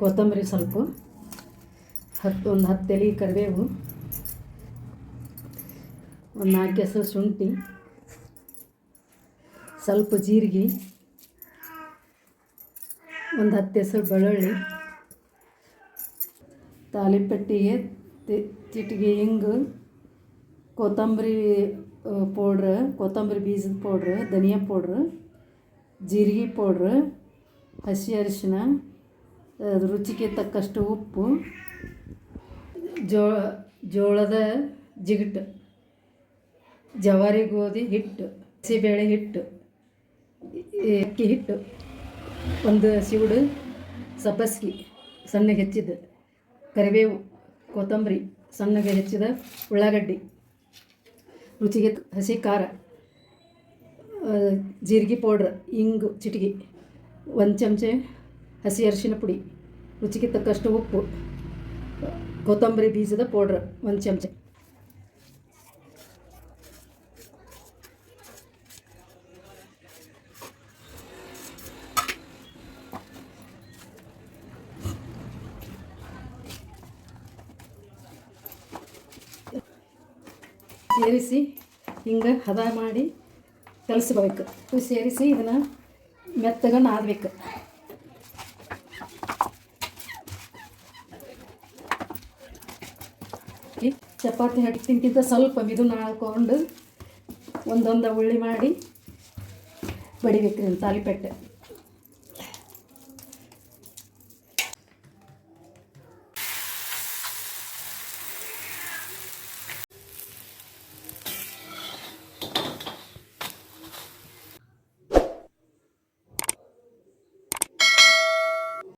ಕೊತ್ತಂಬರಿ ಸ್ವಲ್ಪ ಹತ್ತು ಒಂದು ಹತ್ತು ಎಲೆ ಕರಿಬೇವು, ಒಂದು ನಾಲ್ಕು ಹೆಸರು ಶುಂಠಿ, ಸ್ವಲ್ಪ ಜೀರಿಗೆ, ಒಂದು ಹತ್ತು ಹೆಸರು ಬೆಳ್ಳುಳ್ಳಿ ತಾಲಿಪಟ್ಟಿಗೆ ಚಿಟಿಗೆ ಹಿಂಗು, ಕೊತ್ತಂಬರಿ ಪೌಡ್ರ್, ಕೊತ್ತಂಬರಿ ಬೀಜದ ಪೌಡ್ರ್, ಧನಿಯಾ ಪೌಡ್ರ್, ಜೀರಿಗೆ ಪೌಡ್ರ್, ಹಸಿ ಅರಿಶಿನ ರುಚಿಗೆ ತಕ್ಕಷ್ಟು ಉಪ್ಪು, ಜೋ, ಜೋಳದ ಜಿಗಟು, ಜವಾರಿ ಗೋಧಿ ಹಿಟ್ಟು, ಹಸಿಬೇಳೆ ಹಿಟ್ಟು ಅಕ್ಕಿ ಹಿಟ್ಟು, ಒಂದು ಸಿಗುಡು ಸಬ್ಬಸ್ಗಿ ಸಣ್ಣಗೆ ಹೆಚ್ಚಿದ್ದು ಕರಿಬೇವು, ಕೊತ್ತಂಬರಿ ಸಣ್ಣಗೆ ಹೆಚ್ಚಿದ ಉಳ್ಳಾಗಡ್ಡಿ, ರುಚಿಗೆ ಹಸಿ ಖಾರ ಜೀರಿಗೆ ಪೌಡ್ರ್, ಇಂಗು, ಚಿಟಿಗೆ, ಒಂದು ಚಮಚೆ ಹಸಿ ಅರಿಶಿನ ಪುಡಿ, ರುಚಿಗೆ ತಕ್ಕಷ್ಟು ಉಪ್ಪು, ಕೊತ್ತಂಬರಿ ಬೀಜದ ಪೌಡ್ರ್ ಒಂದು ಚಮಚ. ಸೇರಿಸಿ ಹಿಂಗೆ ಹದ ಮಾಡಿ ಕಲಿಸ್ಬೇಕು. ಸೇರಿಸಿ ಇದನ್ನು ಮೆತ್ತಗೆ ನಾದಬೇಕು ಚಪಾತಿ ಹಿಟ್ಟಿನ್ಕಿಂತ ಸ್ವಲ್ಪ ಮಿದು ಹಾಕ್ಕೊಂಡು ಒಂದೊಂದು ಉಳ್ಳಿ ಮಾಡಿ ಬಡಿಬೇಕು ರೀ ತಾಲಿಪೆಟ್ಟೆ.